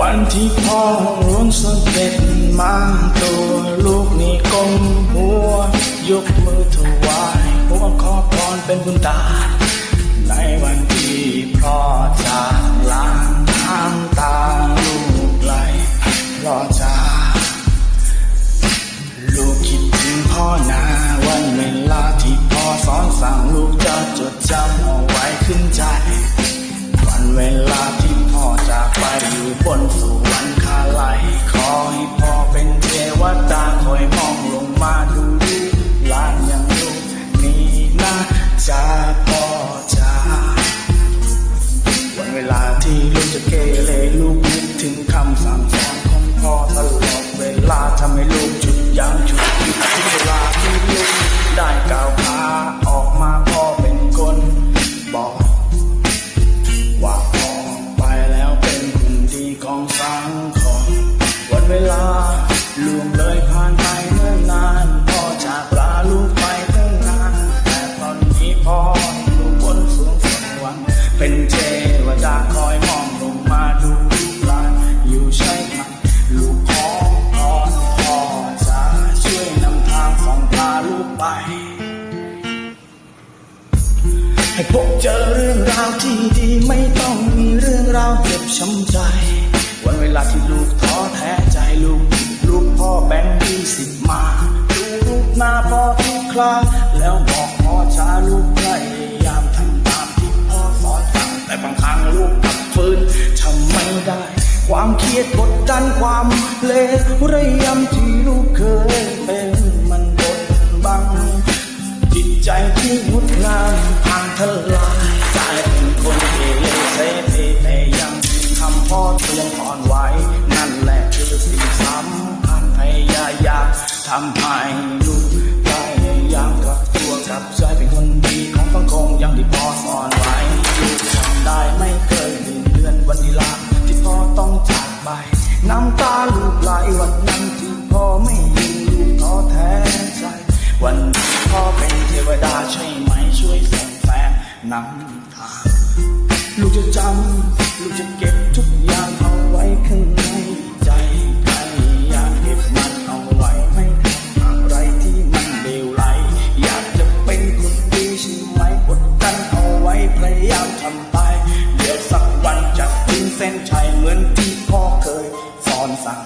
วันที่พ่อร่วงสเก็ดมาตัวลูกนี่ก้มหัวยกมือถวายหัวขอพรเป็นบุญตา ในวันที่ บนสวรรคาไหลขอให้พ่อเป็นเทวดาคอยมองลงมาดูลูกหลานอย่างลูกนี่นะจ้าพ่อจ้าวันเวลาที่ลูกจะเกเรลูก ไป ให้พบเจอเรื่องราวที่ดีไม่ต้องมีเรื่องราวเจ็บช้ำใจ วันเวลาที่ลูกท้อแท้ใจลูกลูกพ่อแบ่งยี่สิบมาดูลูกหน้าพ่อทุกคราแล้วบอกพ่อช้าลูกพยายามทำตามที่พ่อสอนสั่งแต่บางครั้งลูกกลับฟื้นทำไม่ได้ความเครียดกดดันความเลวระยำที่ลูกเคยเป็น ใจที่งดงามพังทลายกลายเป็นคนเกเรเสเพแต่ยังคำพ่อเตือนอ่อนไหวนั่นแหละคือสิ่งสำคัญพยายามทำให้ลูกได้ยามกลับตัวกลับใจเป็นคนดีของสังคมยังที่พ่อสอนไว้ นนำทาลูกจะจำ ลูกจะเก็บทุกอย่างเอาไว้ข้างในใจพยายามเก็บมันเอาไว้ไม่ทำอะไรที่มันเลวไหลอยากจะเป็นคนดีใช่ไหมกดดันเอาไว้พยายามทำไปเดี๋ยวสักวันจะถึงเส้นชัยเหมือนที่พ่อเคยสอนสั่ง